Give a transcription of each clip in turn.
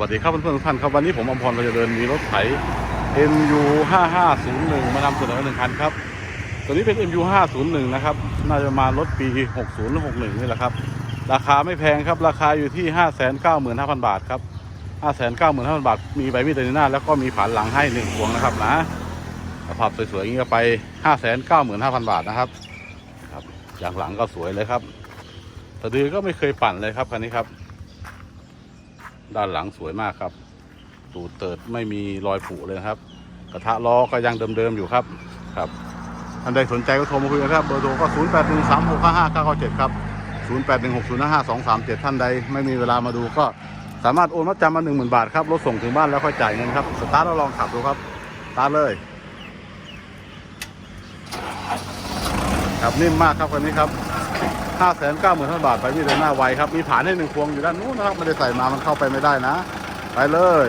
วัสดีครับเพื่อนๆทุกท่านครับวันนี้ผมอมพรเราจะเดินมีรถไถ MU 5501 มานำเสนอหนึ่งคันครับตัวนี้เป็น MU 501นะครับน่าจะมารถปี 60หรือ61 นี่แหละครับ ราคาไม่แพงครับ ราคาอยู่ที่ 595,000 บาทครับ 595,000 บาท มีใบมีดเตนหน้า แล้วก็มีผานหลังให้หนึ่งพวงนะครับนะสภาพสวยๆอย่างนี้ก็ไป 595,000 บาทนะครับครับอย่างหลังก็สวยเลยครับสะดือก็ไม่เคยปั่นเลยครับคันนี้ครับ ด้านหลังสวยมากครับ ตูดเติดไม่มีรอยผุเลยครับ กระทะล้อก็ยังเดิมๆอยู่ครับครับท่านใดสนใจก็โทรมาคุยกันครับเบอร์โทรก็ 0 8 1 3 6 5 5 9 9 7 ครับ 0 8 1 6 0 5 5 2 3 7 ท่านใดไม่มีเวลามาดูก็สามารถโอนมัดจำมา10,000 บาทครับรถส่งถึงบ้านแล้วค่อยจ่ายเงินครับ สตาร์ทแล้วลองขับดูครับสตาร์ทเลย ครับนิ่มมากครับคันนี้ครับ 5 9 0 0 0 0บาทไปที่เดินหน้าไวครับ มีผานให้หนึ่งพวงอยู่ด้านนู้นนะครับไม่ได้ใส่มามันเข้าไปไม่ได้นะ ไปเลย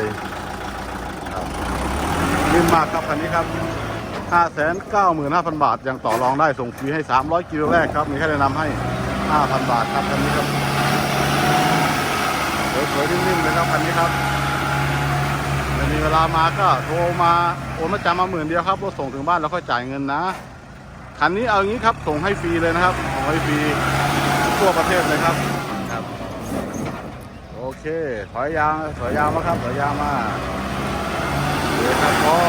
รับนิ่มมากครับคันนี้ครับ 595,000 บาท ยังต่อรองได้ส่งฟรีให้ 300 กิโลแรกครับ มีแค่แนะนำให้ 5,000 บาทครับคันนี้ครับสวยๆนิ่มๆเลยครับคันนี้ครับไม่มีเวลามาก็โทรมาโอนมาจำมาหมื่นเดียวครับรถส่งถึงบ้านแล้วค่อยจ่ายเงินนะ คันนี้เอางี้ครับส่งให้ฟรีเลยนะครับส่งให้ฟรีทั่วประเทศเลยครับครับ โอเคถอยยางถอยยางมาครับถอยยางมาโอเคครับก็ทีนี้แค่นี้ก่อ